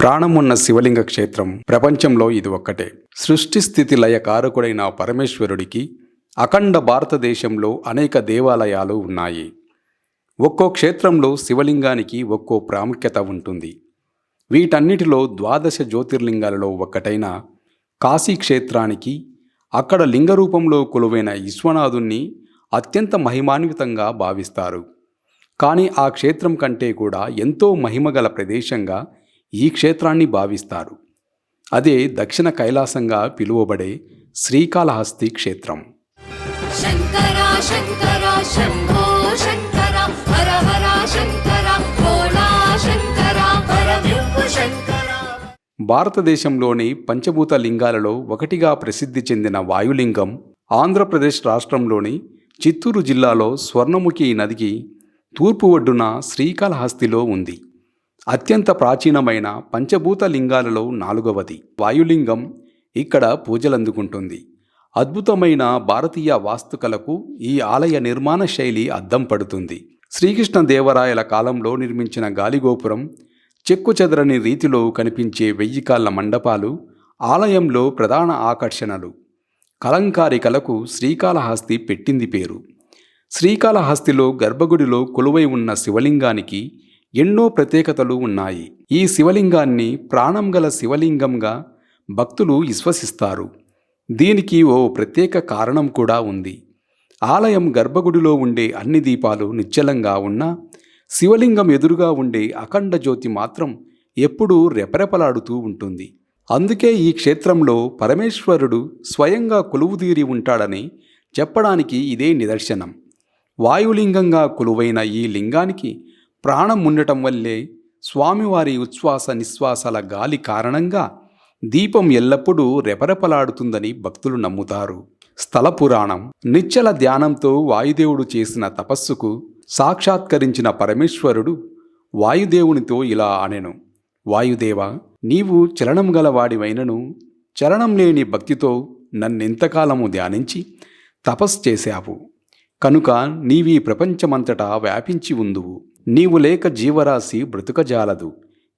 ప్రాణమున్న శివలింగ క్షేత్రం ప్రపంచంలో ఇది ఒక్కటే. సృష్టి స్థితి లయ కారకుడైన పరమేశ్వరుడికి అఖండ భారతదేశంలో అనేక దేవాలయాలు ఉన్నాయి. ఒక్కో క్షేత్రంలో శివలింగానికి ఒక్కో ప్రాముఖ్యత ఉంటుంది. వీటన్నిటిలో ద్వాదశ జ్యోతిర్లింగాలలో ఒక్కటైన కాశీ క్షేత్రానికి అక్కడ లింగ రూపంలో కొలువైన విశ్వనాథుణ్ణి అత్యంత మహిమాన్వితంగా భావిస్తారు. కానీ ఆ క్షేత్రం కంటే కూడా ఎంతో మహిమగల ప్రదేశంగా ఈ క్షేత్రాన్ని భావిస్తారు. అదే దక్షిణ కైలాసంగా పిలువబడే శ్రీకాళహస్తి క్షేత్రం. శంకర శంకర శంభో శంకర హర హర శంకర భోళా శంకర పరమివ్వు శంకర. భారతదేశంలోని పంచభూత లింగాలలో ఒకటిగా ప్రసిద్ధి చెందిన వాయులింగం ఆంధ్రప్రదేశ్ రాష్ట్రంలోని చిత్తూరు జిల్లాలో స్వర్ణముఖి నదికి తూర్పు ఒడ్డున శ్రీకాళహస్తిలో ఉంది. అత్యంత ప్రాచీనమైన పంచభూత లింగాలలో నాలుగవది. వాయులింగం ఇక్కడ పూజలందుకుంటుంది. అద్భుతమైన భారతీయ వాస్తుకలకు ఈ ఆలయ నిర్మాణ శైలి అద్దం పడుతుంది శ్రీకృష్ణదేవరాయల కాలంలో నిర్మించిన గాలిగోపురం చెక్కు చెదరని రీతిలో కనిపించే వెయ్యి కాళ్ళ మండపాలు ఆలయంలో ప్రధాన ఆకర్షణలు. కలంకారి కలకు శ్రీకాళహస్తి పెట్టింది పేరు. శ్రీకాళహస్తిలో గర్భగుడిలో కొలువై ఉన్న శివలింగానికి ఎన్నో ప్రత్యేకతలు ఉన్నాయి. ఈ శివలింగాన్ని ప్రాణం గల శివలింగంగా భక్తులు విశ్వసిస్తారు. దీనికి ఓ ప్రత్యేక కారణం కూడా ఉంది. ఆలయం గర్భగుడిలో ఉండే అన్ని దీపాలు నిశ్చలంగా ఉన్నా శివలింగం ఎదురుగా ఉండే అఖండ జ్యోతి మాత్రం ఎప్పుడూ రెపరెపలాడుతూ ఉంటుంది. అందుకే ఈ క్షేత్రంలో పరమేశ్వరుడు స్వయంగా కొలువుదీరి ఉంటాడని చెప్పడానికి ఇదే నిదర్శనం. వాయులింగంగా కొలువైన ఈ లింగానికి ప్రాణం ఉండటం వల్లే స్వామివారి ఉచ్ఛ్వాస నిశ్వాసాల గాలి కారణంగా దీపం ఎల్లప్పుడూ రెపరెపలాడుతుందని భక్తులు నమ్ముతారు. స్థల పురాణం నిశ్చల ధ్యానంతో వాయుదేవుడు చేసిన తపస్సుకు సాక్షాత్కరించిన పరమేశ్వరుడు వాయుదేవునితో ఇలా అనెను వాయుదేవ నీవు చలనం గలవాడివైనను చలనం లేని భక్తితో నన్నెంతకాలము ధ్యానించి తపస్సు చేశావు. కనుక నీవీ ప్రపంచమంతటా వ్యాపించి ఉందువు. నీవు లేక జీవరాశి బ్రతుకజాలదు.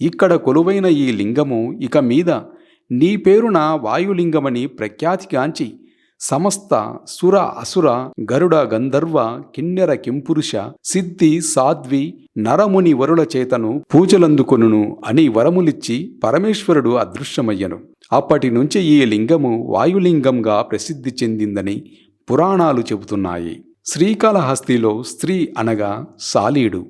ఇక్కడ కొలువైన ఈ లింగము ఇక మీద నీ పేరున వాయులింగమని ప్రఖ్యాతిగాంచి సమస్త సుర అసుర గరుడ గంధర్వ కిన్నెర కింపురుష సిద్ధి సాధ్వి నరముని వరుల చేతను పూజలందుకొనును అని వరములిచ్చి పరమేశ్వరుడు అదృశ్యమయ్యను. అప్పటి నుంచి ఈ లింగము వాయులింగంగా ప్రసిద్ధి చెందిందని పురాణాలు చెబుతున్నాయి. శ్రీకాళహస్తిలో స్త్రీ అనగా సాలీడు.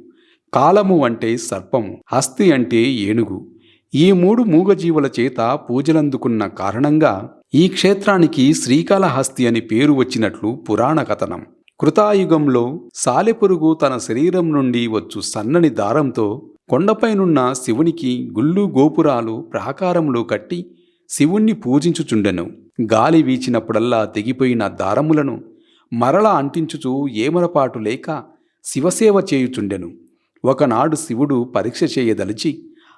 కాలము అంటే సర్పము హస్తి అంటే ఏనుగు. ఈ మూడు మూగజీవుల చేత పూజలందుకున్న కారణంగా ఈ క్షేత్రానికి శ్రీకాళహస్తి అని పేరు వచ్చినట్లు పురాణ కథనం. కృతాయుగంలో సాలెపురుగు తన శరీరం నుండి వచ్చు సన్నని దారంతో కొండపైనున్న శివునికి గుళ్ళు గోపురాలు ప్రాకారములు కట్టి శివుణ్ణి పూజించుచుండెను. గాలి వీచినప్పుడల్లా తెగిపోయిన దారములను మరల అంటించుచూ ఏమరపాటు లేక శివసేవ చేయుచుండెను. ఒకనాడు శివుడు పరీక్ష చేయదలిచి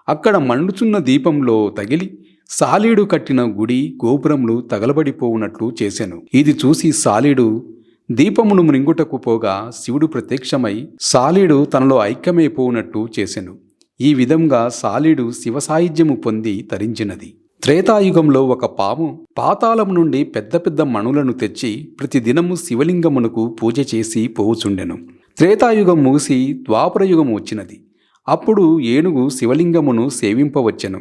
అక్కడ మండుచున్న దీపంలో తగిలి సాలీడు కట్టిన గుడి గోపురములు తగలబడిపోవునట్లు చేశాను ఇది చూసి సాలీడు దీపమును మృంగుటకు పోగా శివుడు ప్రత్యక్షమై సాలీడు తనలో ఐక్యమైపోవునట్టు చేసెను. ఈ విధంగా సాలీడు శివ పొంది తరించినది. త్రేతాయుగంలో ఒక పాము పాతాళం నుండి పెద్ద పెద్ద మణులను తెచ్చి ప్రతిదినము శివలింగమునకు పూజ చేసి పోవుచుండెను. త్రేతాయుగం ముగిసి ద్వాపరయుగం వచ్చినది. అప్పుడు ఏనుగు శివలింగమును సేవింపవచ్చెను.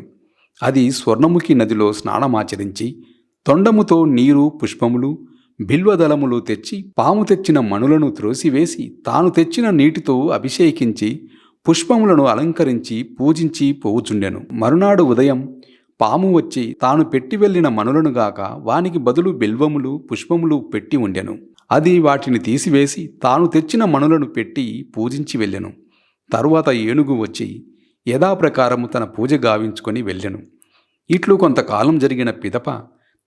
అది స్వర్ణముఖి నదిలో స్నానమాచరించి తొండముతో నీరు పుష్పములు బిల్వదళములు తెచ్చి పాము తెచ్చిన మణులను త్రోసివేసి తాను తెచ్చిన నీటితో అభిషేకించి పుష్పములను అలంకరించి పూజించి పోవుచుండెను. మరునాడు ఉదయం పాము వచ్చి తాను పెట్టి వెళ్ళిన మనులనుగాక వానికి బదులు బిల్వములు పుష్పములు పెట్టి ఉండెను. అది వాటిని తీసివేసి తాను తెచ్చిన మణులను పెట్టి పూజించి వెళ్ళెను. తరువాత ఏనుగు వచ్చి యథాప్రకారము తన పూజ గావించుకొని వెళ్ళెను. ఇట్లు కొంతకాలం జరిగిన పిదప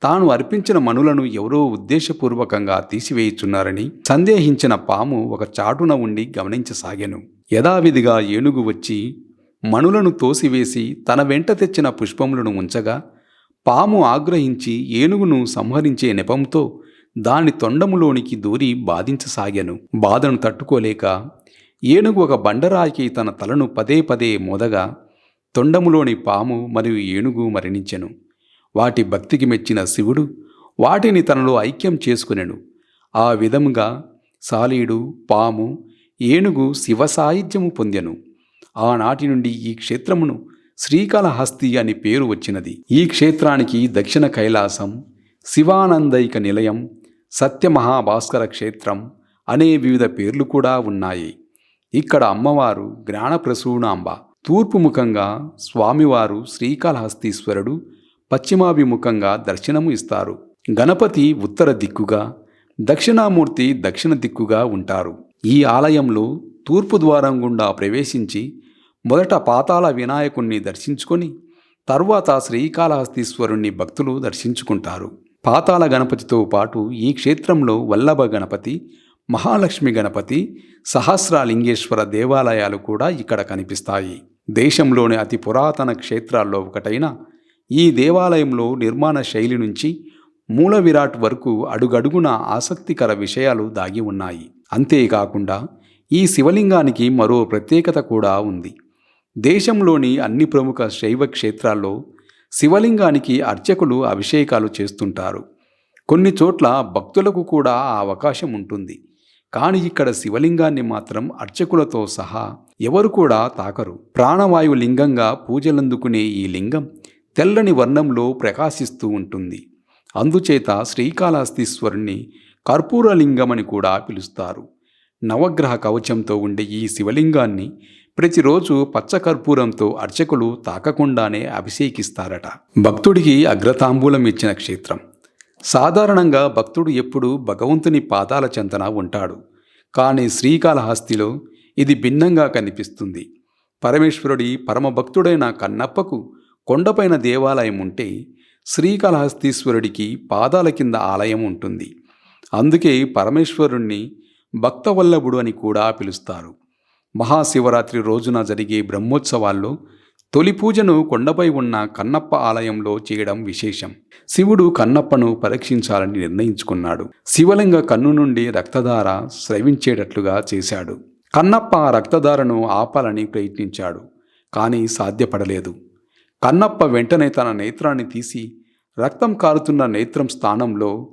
తాను అర్పించిన మనులను ఎవరో ఉద్దేశపూర్వకంగా తీసివేయుచున్నారని సందేహించిన పాము ఒక చాటున ఉండి గమనించసాగాను. యథావిధిగా ఏనుగు వచ్చి మణులను తోసివేసి తన వెంట తెచ్చిన పుష్పములను ఉంచగా పాము ఆగ్రహించి ఏనుగును సంహరించే నెపంతో దాని తొండములోనికి దూరి బాధించసాగాను. బాధను తట్టుకోలేక ఏనుగు ఒక బండరాయికి తన తలను పదే పదే మోదగా తొండములోని పాము మరియు ఏనుగు మరణించెను. వాటి భక్తికి మెచ్చిన శివుడు వాటిని తనలో ఐక్యం చేసుకునెను. ఆ విధముగా సాలీడు పాము ఏనుగు శివ సాహిత్యము పొందెను. ఆనాటి నుండి ఈ క్షేత్రమును శ్రీకాళహస్తి అని పేరు వచ్చినది. ఈ క్షేత్రానికి దక్షిణ కైలాసం శివానందైక నిలయం సత్యమహాభాస్కర క్షేత్రం అనే వివిధ పేర్లు కూడా ఉన్నాయి. ఇక్కడ అమ్మవారు జ్ఞానప్రసూనాంబ. తూర్పు ముఖంగా స్వామివారు శ్రీకాళహస్తీశ్వరుడు పశ్చిమాభిముఖంగా దర్శనము ఇస్తారు. గణపతి ఉత్తర దిక్కుగా దక్షిణామూర్తి దక్షిణ దిక్కుగా ఉంటారు. ఈ ఆలయంలో తూర్పు ద్వారం గుండా ప్రవేశించి మొదట పాతాళ వినాయకుణ్ణి దర్శించుకొని తర్వాత శ్రీకాళహస్తీశ్వరుణ్ణి భక్తులు దర్శించుకుంటారు. పాతాళ గణపతితో పాటు ఈ క్షేత్రంలో వల్లభ గణపతి మహాలక్ష్మి గణపతి సహస్రలింగేశ్వర దేవాలయాలు కూడా ఇక్కడ కనిపిస్తాయి. దేశంలోని అతి పురాతన క్షేత్రాల్లో ఒకటైన ఈ దేవాలయంలో నిర్మాణ శైలి నుంచి మూల విరాట్ వరకు అడుగడుగున ఆసక్తికర విషయాలు దాగి ఉన్నాయి. అంతేకాకుండా ఈ శివలింగానికి మరో ప్రత్యేకత కూడా ఉంది. దేశంలోని అన్ని ప్రముఖ శైవ క్షేత్రాల్లో శివలింగానికి అర్చకులు అభిషేకాలు చేస్తుంటారు. కొన్ని చోట్ల భక్తులకు కూడా ఆ అవకాశం ఉంటుంది. కానీ ఇక్కడ శివలింగాన్ని మాత్రం అర్చకులతో సహా ఎవరు కూడా తాకరు. ప్రాణవాయు లింగంగా పూజలందుకునే ఈ లింగం తెల్లని వర్ణంలో ప్రకాశిస్తూ ఉంటుంది. అందుచేత శ్రీకాళహస్తీశ్వరుణ్ణి కర్పూరలింగమని కూడా పిలుస్తారు. నవగ్రహ కవచంతో ఉండే ఈ శివలింగాన్ని ప్రతిరోజు పచ్చకర్పూరంతో అర్చకులు తాకకుండానే అభిషేకిస్తారట. భక్తుడికి అగ్రతాంబూలం ఇచ్చిన క్షేత్రం. సాధారణంగా భక్తుడు ఎప్పుడూ భగవంతుని పాదాల చెంతన ఉంటాడు. కానీ శ్రీకాళహస్తిలో ఇది భిన్నంగా కనిపిస్తుంది. పరమేశ్వరుడి పరమభక్తుడైన కన్నప్పకు కొండపైన దేవాలయం ఉంటే శ్రీకాళహస్తీశ్వరుడికి పాదాల కింద ఆలయం ఉంటుంది. అందుకే పరమేశ్వరుణ్ణి భక్తవల్లభుడు అని కూడా పిలుస్తారు. మహాశివరాత్రి రోజున జరిగే బ్రహ్మోత్సవాల్లో తొలి పూజను కొండపై ఉన్న కన్నప్ప ఆలయంలో చేయడం విశేషం. శివుడు కన్నప్పను పరీక్షించాలని నిర్ణయించుకున్నాడు. శివలింగ కన్ను నుండి రక్తధార స్రవించేటట్లుగా చేశాడు. కన్నప్ప రక్తధారను ఆపాలని ప్రయత్నించాడు కానీ సాధ్యపడలేదు. కన్నప్ప వెంటనే తన నేత్రాన్ని తీసి రక్తం కారుతున్న నేత్రం స్థానంలో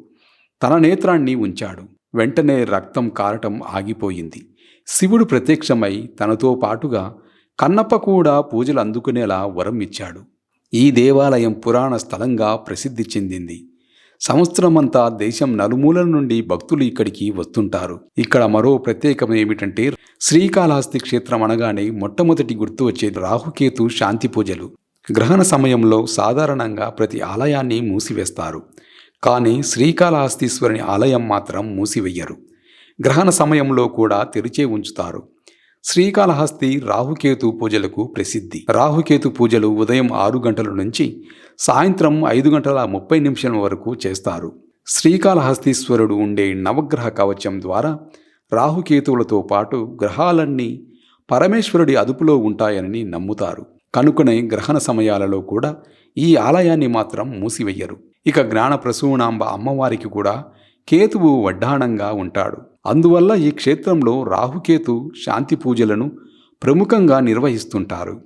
తన నేత్రాన్ని ఉంచాడు. వెంటనే రక్తం కారటం ఆగిపోయింది. శివుడు ప్రత్యక్షమై తనతో పాటుగా కన్నప్ప కూడా పూజలు అందుకునేలా వరం ఇచ్చాడు. ఈ దేవాలయం పురాణ స్థలంగా ప్రసిద్ధి చెందింది. సంవత్సరమంతా దేశం నలుమూలల నుండి భక్తులు ఇక్కడికి వస్తుంటారు. ఇక్కడ మరో ప్రత్యేకం ఏమిటంటే శ్రీకాళహస్తి క్షేత్రం అనగానే మొట్టమొదటి గుర్తు వచ్చేది రాహుకేతు శాంతి పూజలు. గ్రహణ సమయంలో సాధారణంగా ప్రతి ఆలయాన్ని మూసివేస్తారు. కానీ శ్రీకాళహస్తీశ్వరుని ఆలయం మాత్రం మూసివెయ్యరు గ్రహణ సమయంలో కూడా తెరిచే ఉంచుతారు. శ్రీకాళహస్తి రాహుకేతు పూజలకు ప్రసిద్ధి. రాహుకేతు పూజలు ఉదయం ఆరు గంటల నుంచి సాయంత్రం ఐదు గంటల ముప్పై నిమిషాల వరకు చేస్తారు. శ్రీకాళహస్తీశ్వరుడు ఉండే నవగ్రహ కవచం ద్వారా రాహుకేతువులతో పాటు గ్రహాలన్నీ పరమేశ్వరుడి అదుపులో ఉంటాయని నమ్ముతారు. కనుకనే గ్రహణ సమయాలలో కూడా ఈ ఆలయాన్ని మాత్రం మూసివెయ్యరు ఇక జ్ఞాన ప్రసూనాంబ అమ్మవారికి కూడా కేతువు వడ్డాణంగా ఉంటాడు. అందువల్ల ఈ క్షేత్రంలో రాహుకేతు శాంతి పూజలను ప్రముఖంగా నిర్వహిస్తుంటారు.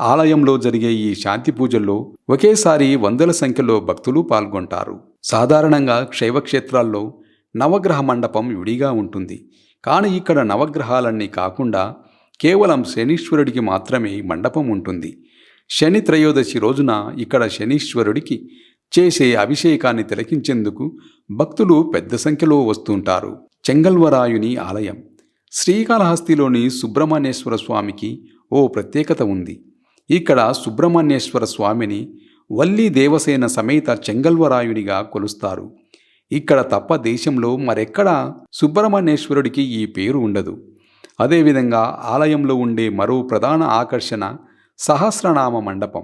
ఆలయంలో జరిగే ఈ శాంతి పూజల్లో ఒకేసారి వందల సంఖ్యలో భక్తులు పాల్గొంటారు. సాధారణంగా క్షైవక్షేత్రాల్లో నవగ్రహ మండపం విడిగా ఉంటుంది. కానీ ఇక్కడ నవగ్రహాలన్నీ కాకుండా కేవలం శనీశ్వరుడికి మాత్రమే మండపం ఉంటుంది. శని త్రయోదశి రోజున ఇక్కడ శనీశ్వరుడికి చేసే అభిషేకాన్ని తిలకించేందుకు భక్తులు పెద్ద సంఖ్యలో వస్తుంటారు. చెంగల్వరాయుని ఆలయం. శ్రీకాళహస్తిలోని సుబ్రహ్మణ్యేశ్వర స్వామికి ఓ ప్రత్యేకత ఉంది. ఇక్కడ సుబ్రహ్మణ్యేశ్వర స్వామిని వల్లి దేవసేన సమేత చెంగల్వరాయునిగా కొలుస్తారు. ఇక్కడ తప్ప దేశంలో మరెక్కడా సుబ్రహ్మణ్యేశ్వరుడికి ఈ పేరు ఉండదు. అదేవిధంగా ఆలయంలో ఉండే మరో ప్రధాన ఆకర్షణ సహస్రనామ మండపం.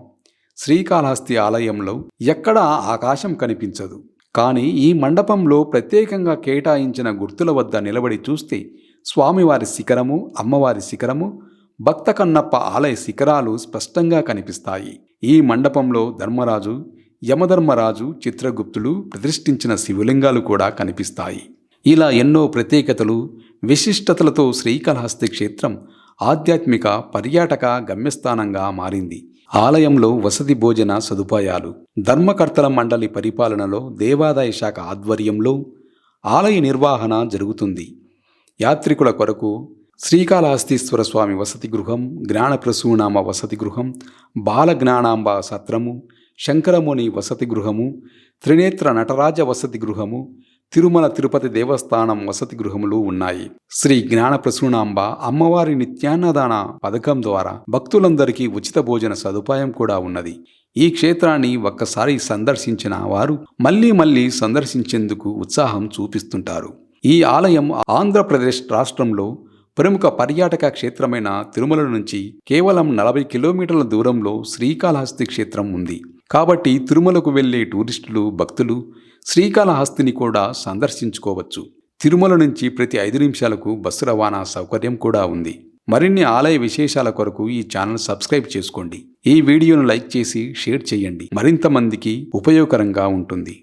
శ్రీకాళహస్తి ఆలయంలో ఎక్కడా ఆకాశం కనిపించదు. కానీ ఈ మండపంలో ప్రత్యేకంగా కేటాయించిన గుర్తుల వద్ద నిలబడి చూస్తే స్వామివారి శిఖరము అమ్మవారి శిఖరము భక్త కన్నప్ప ఆలయ శిఖరాలు స్పష్టంగా కనిపిస్తాయి. ఈ మండపంలో ధర్మరాజు యమధర్మరాజు చిత్రగుప్తులు ప్రతిష్ఠించిన శివలింగాలు కూడా కనిపిస్తాయి. ఇలా ఎన్నో ప్రత్యేకతలు విశిష్టతలతో శ్రీకాళహస్తి క్షేత్రం ఆధ్యాత్మిక పర్యాటక గమ్యస్థానంగా మారింది. ఆలయంలో వసతి భోజన సదుపాయాలు ధర్మకర్తల మండలి పరిపాలనలో దేవాదాయ శాఖ ఆధ్వర్యంలో ఆలయ నిర్వహణ జరుగుతుంది. యాత్రికుల కొరకు శ్రీకాళహస్తీశ్వర స్వామి వసతి గృహం జ్ఞానప్రసూనామ వసతి గృహం బాలజ్ఞానాంబ సత్రము శంకరముని వసతి గృహము త్రినేత్ర నటరాజ వసతి గృహము తిరుమల తిరుపతి దేవస్థానం వసతి గృహములు ఉన్నాయి. శ్రీ జ్ఞాన ప్రసూనాంబ అమ్మవారి నిత్యాన్నదాన పథకం ద్వారా భక్తులందరికీ ఉచిత భోజన సదుపాయం కూడా ఉన్నది. ఈ క్షేత్రాన్ని ఒక్కసారి సందర్శించిన వారు మళ్ళీ మళ్ళీ సందర్శించేందుకు ఉత్సాహం చూపిస్తుంటారు. ఈ ఆలయం ఆంధ్రప్రదేశ్ రాష్ట్రంలో ప్రముఖ పర్యాటక క్షేత్రమైన తిరుమల నుంచి కేవలం నలభై కిలోమీటర్ల దూరంలో శ్రీకాళహస్తి క్షేత్రం ఉంది. కాబట్టి తిరుమలకు వెళ్ళే టూరిస్టులు భక్తులు శ్రీకాళహస్తిని కూడా సందర్శించుకోవచ్చు. తిరుమల నుంచి ప్రతి ఐదు నిమిషాలకు బస్సు రవాణా సౌకర్యం కూడా ఉంది. మరిన్ని ఆలయ విశేషాల కొరకు ఈ ఛానల్ సబ్స్క్రైబ్ చేసుకోండి. ఈ వీడియోను లైక్ చేసి షేర్ చేయండి. మరింత మందికి ఉపయోగకరంగా ఉంటుంది.